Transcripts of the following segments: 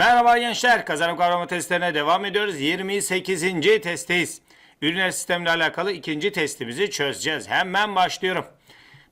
Merhaba gençler, kazanım kavrama testlerine devam ediyoruz. 28. testteyiz. Üriner sistemle alakalı ikinci testimizi çözeceğiz. Hemen başlıyorum.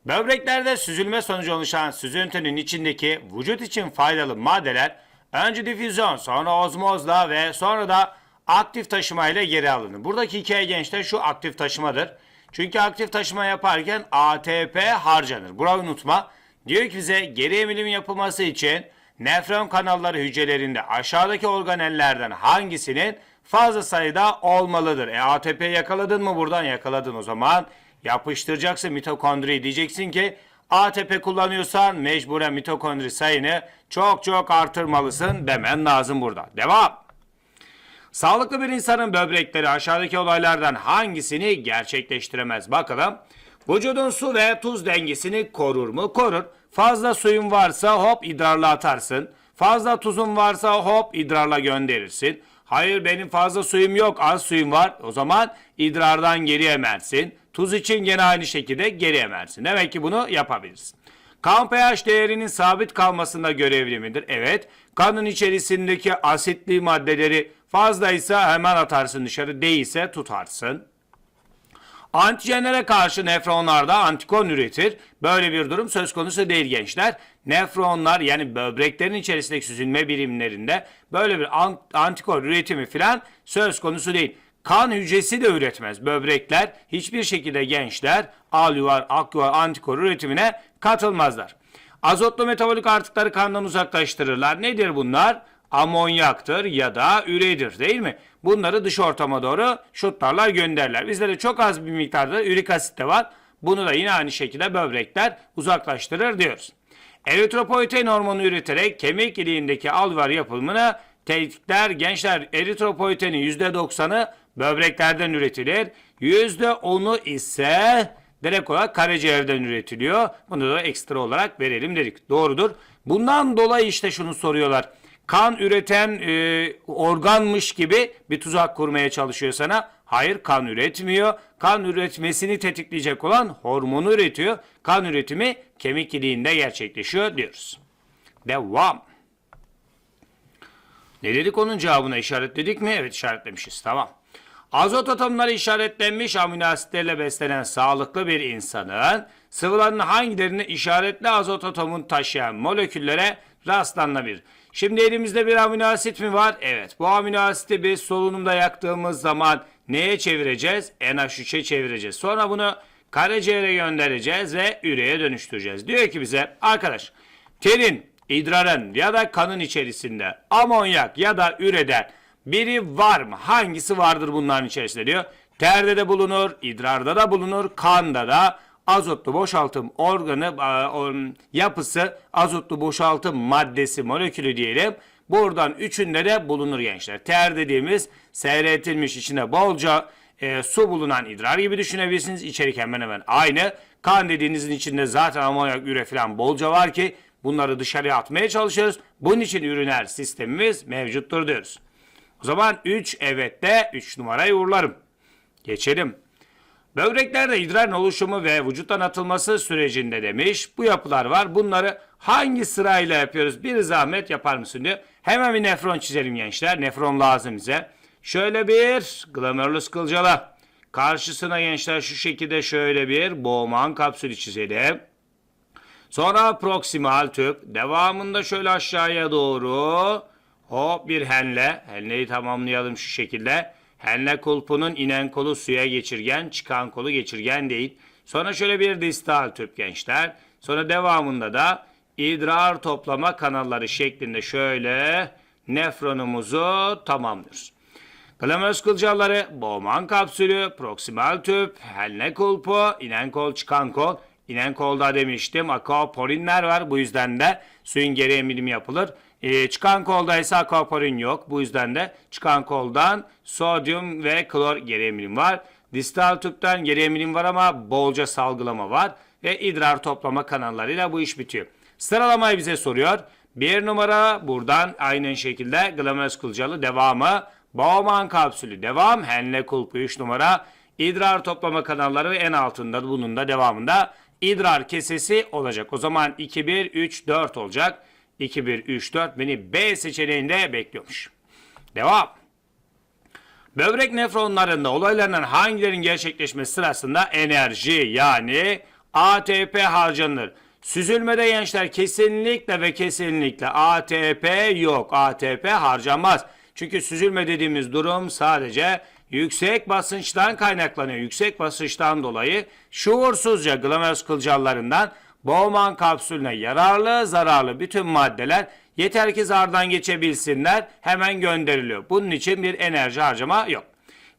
Böbreklerde süzülme sonucu oluşan süzüntünün içindeki vücut için faydalı maddeler önce difüzyon, sonra ozmozla ve sonra da aktif taşımayla geri alınır. Buradaki hikaye gençler şu aktif taşımadır. Çünkü aktif taşıma yaparken ATP harcanır. Burayı unutma. Diyor ki bize geri emilim yapılması için nefron kanalları hücrelerinde aşağıdaki organellerden hangisinin fazla sayıda olmalıdır? E ATP yakaladın mı buradan yakaladın o zaman yapıştıracaksın mitokondriyi diyeceksin ki ATP kullanıyorsan mecburen mitokondri sayını çok çok artırmalısın demen lazım burada. Devam. Sağlıklı bir insanın böbrekleri aşağıdaki olaylardan hangisini gerçekleştiremez? Bakalım. Vücudun su ve tuz dengesini korur mu? Korur. Fazla suyun varsa hop idrarla atarsın. Fazla tuzun varsa hop idrarla gönderirsin. Hayır benim fazla suyum yok az suyum var. O zaman idrardan geri emersin. Tuz için gene aynı şekilde geri emersin. Demek ki bunu yapabilirsin. Kan pH değerinin sabit kalmasında görevli midir? Evet. Kanın içerisindeki asitli maddeleri fazlaysa hemen atarsın dışarı, değilse tutarsın. Antijenlere karşı nefronlar da antikor üretir. Böyle bir durum söz konusu değil gençler. Nefronlar yani böbreklerin içerisindeki süzülme birimlerinde böyle bir an- antikor üretimi falan söz konusu değil. Kan hücresi de üretmez. Böbrekler hiçbir şekilde gençler alüvar, aküvar, antikor üretimine katılmazlar. Azotlu metabolik artıkları kandan uzaklaştırırlar. Nedir bunlar? Amonyaktır ya da üredir değil mi? Bunları dış ortama doğru şutlarlar gönderirler. Bizde de çok az bir miktarda ürik asit de var. Bunu da yine aynı şekilde böbrekler uzaklaştırır diyoruz. Eritropoietin hormonu üreterek kemik iliğindeki alvar yapımını tetikler. Gençler eritropoietinin %90'ı böbreklerden üretilir. %10'u ise direkt olarak karaciğerden üretiliyor. Bunu da ekstra olarak verelim dedik. Doğrudur. Bundan dolayı işte şunu soruyorlar. Kan üreten e, organmış gibi bir tuzak kurmaya çalışıyor sana. Hayır kan üretmiyor. Kan üretmesini tetikleyecek olan hormonu üretiyor. Kan üretimi kemik iliğinde gerçekleşiyor diyoruz. Devam. Ne dedik onun cevabına işaretledik mi? Evet işaretlemişiz. Tamam. Azot atomları işaretlenmiş amino asitlerle beslenen sağlıklı bir insanın sıvılarının hangilerini işaretli azot atomunu taşıyan moleküllere rastlanabilir. Şimdi elimizde bir amino asit mi var? Evet. Bu amino asiti biz solunumda yaktığımız zaman neye çevireceğiz? NH3'e çevireceğiz. Sonra bunu karaciğere göndereceğiz ve üreye dönüştüreceğiz. Diyor ki bize arkadaş terin, idrarın ya da kanın içerisinde amonyak ya da üreden biri var mı? Hangisi vardır bunların içerisinde diyor. Terde de bulunur, idrarda da bulunur, kanda da azotlu boşaltım organı e, yapısı azotlu boşaltım maddesi molekülü diyelim. Buradan üçünde de bulunur gençler. Ter dediğimiz seyretilmiş içine bolca e, su bulunan idrar gibi düşünebilirsiniz. İçerik hemen hemen aynı. Kan dediğinizin içinde zaten amonyak, üre falan bolca var ki bunları dışarıya atmaya çalışıyoruz. Bunun için üriner sistemimiz mevcuttur diyoruz. O zaman 3 evet de 3 numarayı uğurlarım. Geçelim. Böbreklerde idrarın oluşumu ve vücuttan atılması sürecinde demiş. Bu yapılar var. Bunları hangi sırayla yapıyoruz? Bir zahmet yapar mısın diyor. Hemen bir nefron çizelim gençler. Nefron lazım bize. Şöyle bir glomerulus kılcalı. Karşısına gençler şu şekilde şöyle bir Bowman kapsülü çizelim. Sonra proksimal tüp. Devamında şöyle aşağıya doğru hop bir henle. Henleyi tamamlayalım şu şekilde. Henle kulpunun inen kolu suya geçirgen, çıkan kolu geçirgen değil. Sonra şöyle bir distal tüp gençler. Sonra devamında da idrar toplama kanalları şeklinde şöyle nefronumuzu tamamlıyoruz. Glomerulus kılcalları, Bowman kapsülü, proksimal tüp, henle kulpu, inen kol, çıkan kol. İnen kolda demiştim aquaporinler var. Bu yüzden de suyun geri emilimi yapılır. Ee, çıkan kolda ise aquaporin yok. Bu yüzden de çıkan koldan sodyum ve klor geri emilim var. Distal tüpten geri emilim var ama bolca salgılama var. Ve idrar toplama kanallarıyla bu iş bitiyor. Sıralamayı bize soruyor. Bir numara buradan aynen şekilde glomerulus kılcalı devamı. Bowman kapsülü devam. Henle kulpu 3 numara. İdrar toplama kanalları en altında bunun da devamında idrar kesesi olacak. O zaman 2, 1, 3, 4 olacak. 2, 1, 3, 4 beni B seçeneğinde bekliyormuş. Devam. Böbrek nefronlarında olaylarının hangilerinin gerçekleşmesi sırasında enerji yani ATP harcanır. Süzülmede gençler kesinlikle ve kesinlikle ATP yok. ATP harcanmaz. Çünkü süzülme dediğimiz durum sadece yüksek basınçtan kaynaklanıyor. Yüksek basınçtan dolayı şuursuzca glomerus kılcallarından Bowman kapsülüne yararlı zararlı bütün maddeler yeter ki zardan geçebilsinler hemen gönderiliyor. Bunun için bir enerji harcama yok.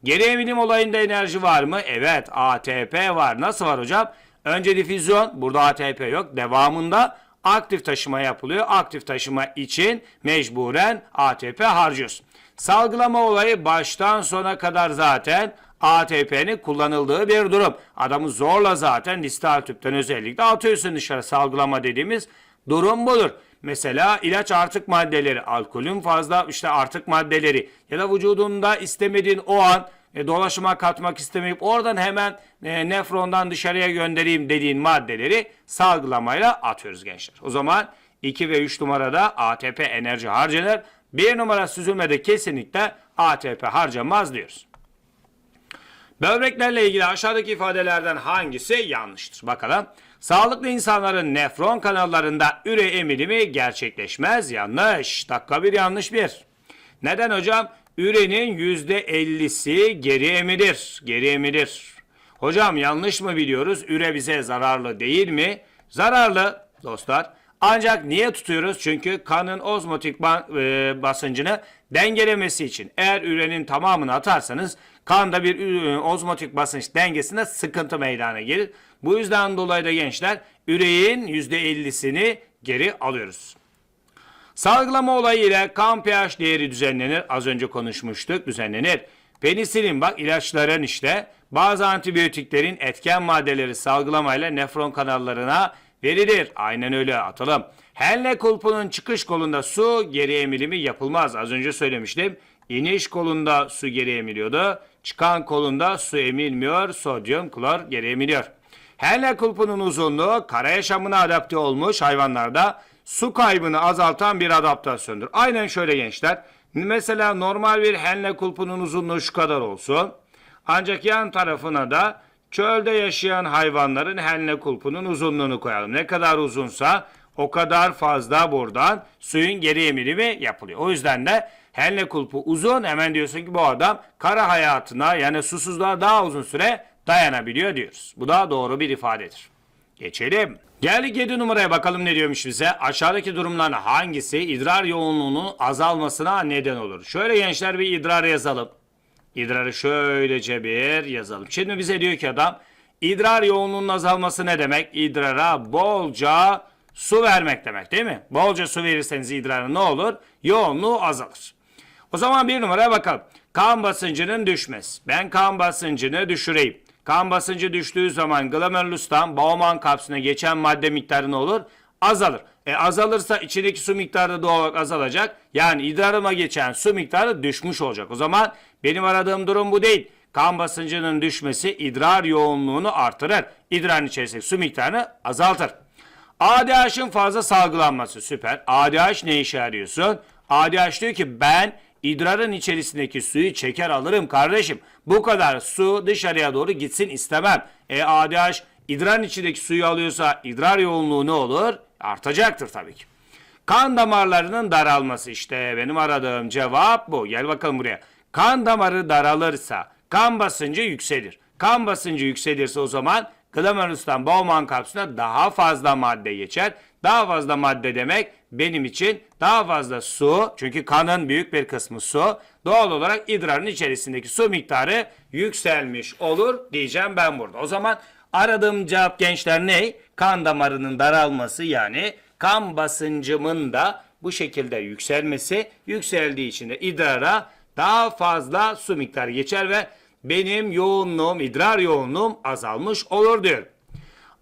Geri emilim olayında enerji var mı? Evet ATP var. Nasıl var hocam? Önce difüzyon burada ATP yok. Devamında aktif taşıma yapılıyor. Aktif taşıma için mecburen ATP harcıyoruz. Salgılama olayı baştan sona kadar zaten ATP'nin kullanıldığı bir durum. Adamı zorla zaten distal tüpten özellikle atıyorsun dışarı salgılama dediğimiz durum budur. Mesela ilaç artık maddeleri, alkolün fazla işte artık maddeleri ya da vücudunda istemediğin o an e, dolaşıma katmak istemeyip oradan hemen e, nefrondan dışarıya göndereyim dediğin maddeleri salgılamayla atıyoruz gençler. O zaman 2 ve 3 numarada ATP enerji harcanır. 1 numara süzülmede kesinlikle ATP harcamaz diyoruz. Böbreklerle ilgili aşağıdaki ifadelerden hangisi yanlıştır? Bakalım. Sağlıklı insanların nefron kanallarında üre emilimi gerçekleşmez. Yanlış. Dakika bir yanlış bir. Neden hocam? Ürenin %50'si geri emilir. Geri emilir. Hocam yanlış mı biliyoruz? Üre bize zararlı değil mi? Zararlı dostlar. Ancak niye tutuyoruz? Çünkü kanın ozmotik e, basıncını dengelemesi için. Eğer ürenin tamamını atarsanız kanda bir ozmotik basınç dengesinde sıkıntı meydana gelir. Bu yüzden dolayı da gençler üreğin %50'sini geri alıyoruz. Salgılama olayı ile kan pH değeri düzenlenir. Az önce konuşmuştuk düzenlenir. Penisilin bak ilaçların işte bazı antibiyotiklerin etken maddeleri salgılamayla nefron kanallarına verilir. Aynen öyle atalım. Henle kulpunun çıkış kolunda su geri emilimi yapılmaz. Az önce söylemiştim. İniş kolunda su geri emiliyordu. Çıkan kolunda su emilmiyor. Sodyum klor geri emiliyor. Henle kulpunun uzunluğu kara yaşamına adapte olmuş hayvanlarda su kaybını azaltan bir adaptasyondur. Aynen şöyle gençler. Mesela normal bir henle kulpunun uzunluğu şu kadar olsun. Ancak yan tarafına da çölde yaşayan hayvanların henle kulpunun uzunluğunu koyalım. Ne kadar uzunsa o kadar fazla buradan suyun geri emilimi yapılıyor. O yüzden de henle kulpu uzun hemen diyorsun ki bu adam kara hayatına yani susuzluğa daha uzun süre dayanabiliyor diyoruz. Bu da doğru bir ifadedir. Geçelim. Geldik 7 numaraya bakalım ne diyormuş bize. Aşağıdaki durumların hangisi idrar yoğunluğunun azalmasına neden olur? Şöyle gençler bir idrar yazalım. İdrarı şöylece bir yazalım. Şimdi bize diyor ki adam idrar yoğunluğunun azalması ne demek? İdrara bolca su vermek demek değil mi? Bolca su verirseniz idrarın ne olur? Yoğunluğu azalır. O zaman bir numaraya bakalım. Kan basıncının düşmesi. Ben kan basıncını düşüreyim. Kan basıncı düştüğü zaman glomerulustan Bowman kapsülüne geçen madde miktarı ne olur? Azalır. E azalırsa içindeki su miktarı doğal olarak azalacak. Yani idrarıma geçen su miktarı düşmüş olacak. O zaman benim aradığım durum bu değil. Kan basıncının düşmesi idrar yoğunluğunu artırır. İdrarın içerisindeki su miktarını azaltır. ADH'ın fazla salgılanması süper. ADH ne işe yarıyorsun? ADH diyor ki ben idrarın içerisindeki suyu çeker alırım kardeşim. Bu kadar su dışarıya doğru gitsin istemem. E ADH idrarın içindeki suyu alıyorsa idrar yoğunluğu ne olur? Artacaktır tabii ki. Kan damarlarının daralması işte benim aradığım cevap bu. Gel bakalım buraya. Kan damarı daralırsa kan basıncı yükselir. Kan basıncı yükselirse o zaman glomerustan Bowman kapsülüne daha fazla madde geçer. Daha fazla madde demek benim için daha fazla su çünkü kanın büyük bir kısmı su. Doğal olarak idrarın içerisindeki su miktarı yükselmiş olur diyeceğim ben burada. O zaman aradığım cevap gençler ne? Kan damarının daralması yani kan basıncımın da bu şekilde yükselmesi. Yükseldiği için de idrara daha fazla su miktarı geçer ve benim yoğunluğum, idrar yoğunluğum azalmış olur diyor.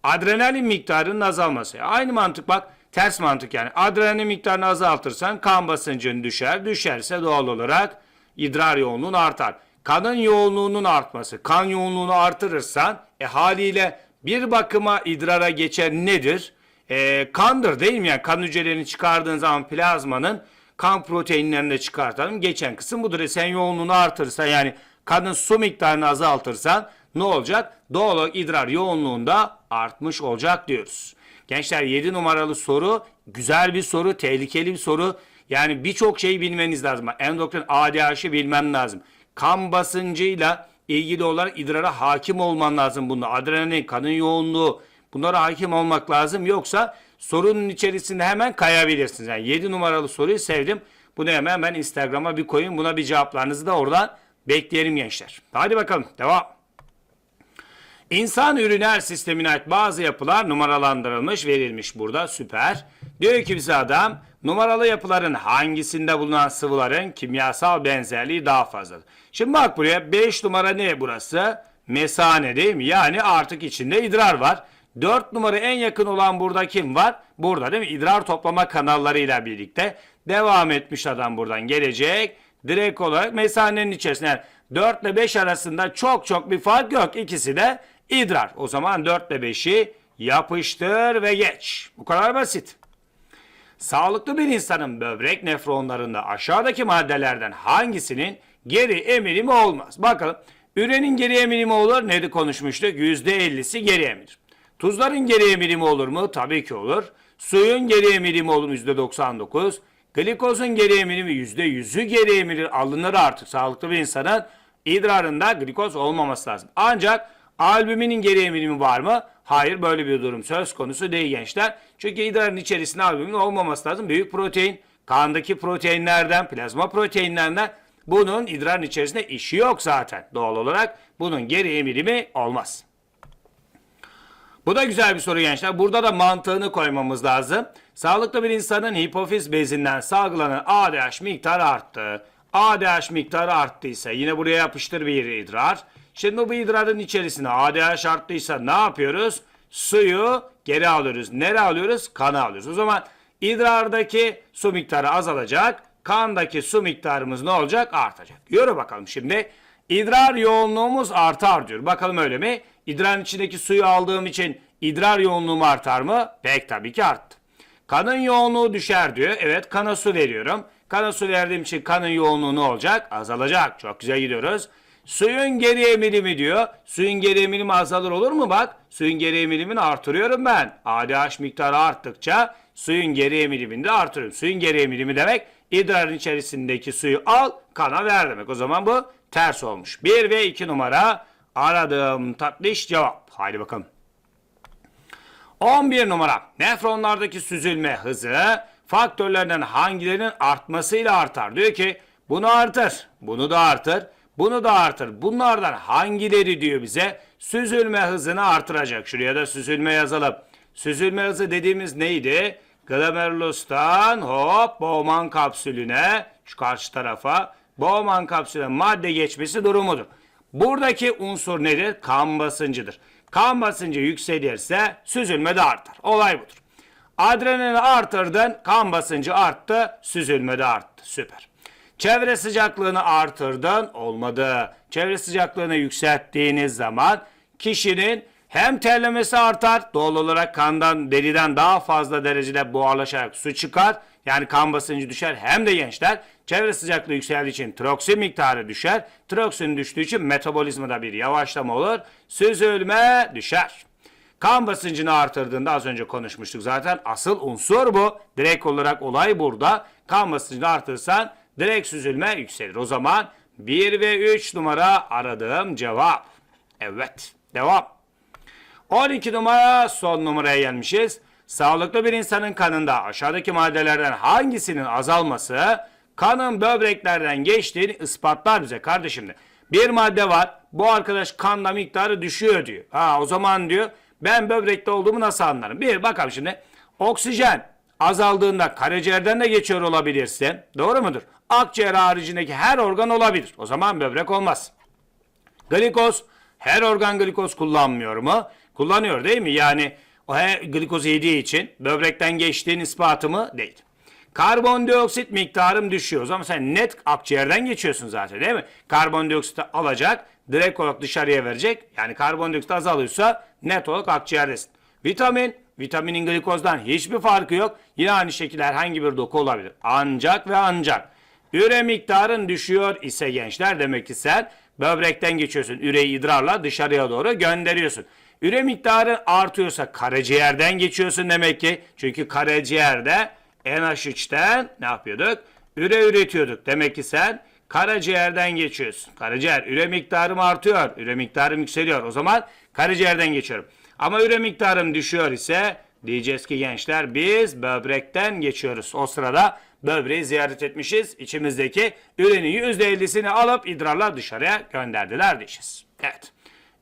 Adrenalin miktarının azalması. Aynı mantık bak. Ters mantık yani. Adrenalin miktarını azaltırsan kan basıncın düşer. Düşerse doğal olarak idrar yoğunluğun artar. Kanın yoğunluğunun artması. Kan yoğunluğunu artırırsan e haliyle bir bakıma idrara geçen nedir? e, kandır değil mi? Yani kan hücrelerini çıkardığın zaman plazmanın kan proteinlerini de çıkartalım. Geçen kısım budur. E, sen yoğunluğunu artırırsan yani kanın su miktarını azaltırsan ne olacak? Doğal olarak idrar yoğunluğunda artmış olacak diyoruz. Gençler 7 numaralı soru güzel bir soru, tehlikeli bir soru. Yani birçok şeyi bilmeniz lazım. Endokrin ADH'ı bilmen lazım. Kan basıncıyla ilgili olarak idrara hakim olman lazım bunda. Adrenalin, kanın yoğunluğu bunlara hakim olmak lazım. Yoksa sorunun içerisinde hemen kayabilirsiniz. Yani 7 numaralı soruyu sevdim. Bunu hemen ben Instagram'a bir koyun. Buna bir cevaplarınızı da oradan bekleyelim gençler. Hadi bakalım devam. İnsan üriner sistemine ait bazı yapılar numaralandırılmış verilmiş burada süper. Diyor ki bize adam numaralı yapıların hangisinde bulunan sıvıların kimyasal benzerliği daha fazladır. Şimdi bak buraya 5 numara ne burası? Mesane değil mi? Yani artık içinde idrar var. 4 numara en yakın olan burada kim var? Burada değil mi? İdrar toplama kanallarıyla birlikte devam etmiş adam buradan gelecek. Direkt olarak mesanenin içerisinde yani 4 ile 5 arasında çok çok bir fark yok. İkisi de idrar. O zaman 4 ile 5'i yapıştır ve geç. Bu kadar basit. Sağlıklı bir insanın böbrek nefronlarında aşağıdaki maddelerden hangisinin geri emirimi olmaz? Bakalım. Ürenin geri emirimi olur. Neydi konuşmuştuk? %50'si geri emilir. Tuzların geri emirimi olur mu? Tabii ki olur. Suyun geri emirimi olur mu? %99. Glikozun geri emirimi %100'ü geri emilir. Alınır artık. Sağlıklı bir insanın idrarında glikoz olmaması lazım. Ancak albüminin geri emirimi var mı? Hayır böyle bir durum söz konusu değil gençler. Çünkü idrarın içerisinde albümin olmaması lazım. Büyük protein, kandaki proteinlerden, plazma proteinlerden bunun idrarın içerisinde işi yok zaten. Doğal olarak bunun geri emirimi olmaz. Bu da güzel bir soru gençler. Burada da mantığını koymamız lazım. Sağlıklı bir insanın hipofiz bezinden salgılanan ADH miktarı arttı. ADH miktarı arttıysa yine buraya yapıştır bir idrar. Şimdi bu idrarın içerisine ADH arttıysa ne yapıyoruz? Suyu geri alıyoruz. Nereye alıyoruz? Kana alıyoruz. O zaman idrardaki su miktarı azalacak. Kandaki su miktarımız ne olacak? Artacak. Yürü bakalım şimdi. İdrar yoğunluğumuz artar diyor. Bakalım öyle mi? İdrarın içindeki suyu aldığım için idrar yoğunluğum artar mı? Pek tabii ki arttı. Kanın yoğunluğu düşer diyor. Evet kana su veriyorum. Kana su verdiğim için kanın yoğunluğu ne olacak? Azalacak. Çok güzel gidiyoruz. Suyun geri emilimi diyor. Suyun geri emilimi azalır olur mu bak? Suyun geri emilimini artırıyorum ben. ADH miktarı arttıkça suyun geri emilimini de artırıyorum. Suyun geri emilimi demek idrarın içerisindeki suyu al kana ver demek. O zaman bu ters olmuş. 1 ve 2 numara aradığım tatlış cevap. Haydi bakalım. 11 numara. Nefronlardaki süzülme hızı faktörlerden hangilerinin artmasıyla artar? Diyor ki bunu artır, bunu da artır, bunu da artır. Bunlardan hangileri diyor bize süzülme hızını artıracak? Şuraya da süzülme yazalım. Süzülme hızı dediğimiz neydi? Glomerulus'tan hop Bowman kapsülüne şu karşı tarafa Bowman kapsülüne madde geçmesi durumudur. Buradaki unsur nedir? Kan basıncıdır. Kan basıncı yükselirse süzülme de artar. Olay budur. Adrenalini artırdın, kan basıncı arttı, süzülme de arttı. Süper. Çevre sıcaklığını artırdın, olmadı. Çevre sıcaklığını yükselttiğiniz zaman kişinin hem terlemesi artar, doğal olarak kandan, deriden daha fazla derecede buharlaşarak su çıkar. Yani kan basıncı düşer. Hem de gençler çevre sıcaklığı yükseldiği için troksin miktarı düşer. Troksin düştüğü için metabolizmada bir yavaşlama olur. Süzülme düşer. Kan basıncını artırdığında az önce konuşmuştuk zaten. Asıl unsur bu. Direkt olarak olay burada. Kan basıncını artırırsan direkt süzülme yükselir. O zaman 1 ve 3 numara aradığım cevap. Evet. Devam. 12 numara son numaraya gelmişiz. Sağlıklı bir insanın kanında aşağıdaki maddelerden hangisinin azalması kanın böbreklerden geçtiğini ispatlar bize kardeşim de. Bir madde var. Bu arkadaş kanda miktarı düşüyor diyor. Ha o zaman diyor ben böbrekte olduğumu nasıl anlarım? Bir bakalım şimdi. Oksijen azaldığında karaciğerden de geçiyor olabilirsin. Doğru mudur? Akciğer haricindeki her organ olabilir. O zaman böbrek olmaz. Glikoz her organ glikoz kullanmıyor mu? Kullanıyor değil mi? Yani o her glikoz yediği için böbrekten geçtiğin ispatı mı? Değil. Karbondioksit miktarım düşüyor. Ama sen net akciğerden geçiyorsun zaten değil mi? Karbondioksiti alacak, direkt olarak dışarıya verecek. Yani karbondioksit azalıyorsa net olarak akciğerdesin. Vitamin Vitaminin glikozdan hiçbir farkı yok. Yine aynı şekilde herhangi bir doku olabilir. Ancak ve ancak üre miktarın düşüyor ise gençler demek ki sen böbrekten geçiyorsun. Üreyi idrarla dışarıya doğru gönderiyorsun. Üre miktarı artıyorsa karaciğerden geçiyorsun demek ki. Çünkü karaciğerde NH3'ten ne yapıyorduk? Üre üretiyorduk. Demek ki sen karaciğerden geçiyorsun. Karaciğer üre miktarım artıyor. Üre miktarım yükseliyor. O zaman karaciğerden geçiyorum. Ama üre miktarım düşüyor ise diyeceğiz ki gençler biz böbrekten geçiyoruz. O sırada böbreği ziyaret etmişiz. İçimizdeki ürenin %50'sini alıp idrarlar dışarıya gönderdiler diyeceğiz. Evet.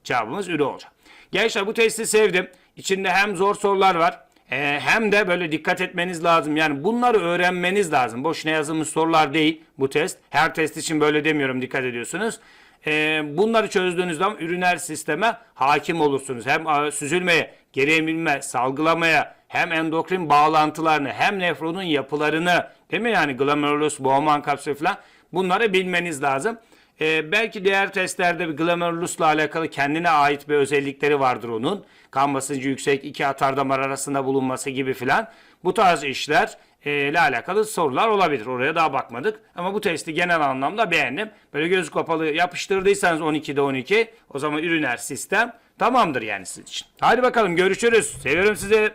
Cevabımız üre olacak. Gençler bu testi sevdim. İçinde hem zor sorular var e, hem de böyle dikkat etmeniz lazım. Yani bunları öğrenmeniz lazım. Boşuna yazılmış sorular değil bu test. Her test için böyle demiyorum dikkat ediyorsunuz. E, bunları çözdüğünüz zaman üriner sisteme hakim olursunuz. Hem e, süzülmeye, geri salgılamaya, hem endokrin bağlantılarını, hem nefronun yapılarını, değil mi yani glomerulus, Bowman kapsülü falan bunları bilmeniz lazım. Ee, belki diğer testlerde bir glomerulusla alakalı kendine ait bir özellikleri vardır onun. Kan basıncı yüksek, iki atar damar arasında bulunması gibi filan. Bu tarz işler e, ile alakalı sorular olabilir. Oraya daha bakmadık. Ama bu testi genel anlamda beğendim. Böyle göz kapalı yapıştırdıysanız 12'de 12 o zaman üriner sistem tamamdır yani sizin için. Hadi bakalım görüşürüz. Seviyorum sizi.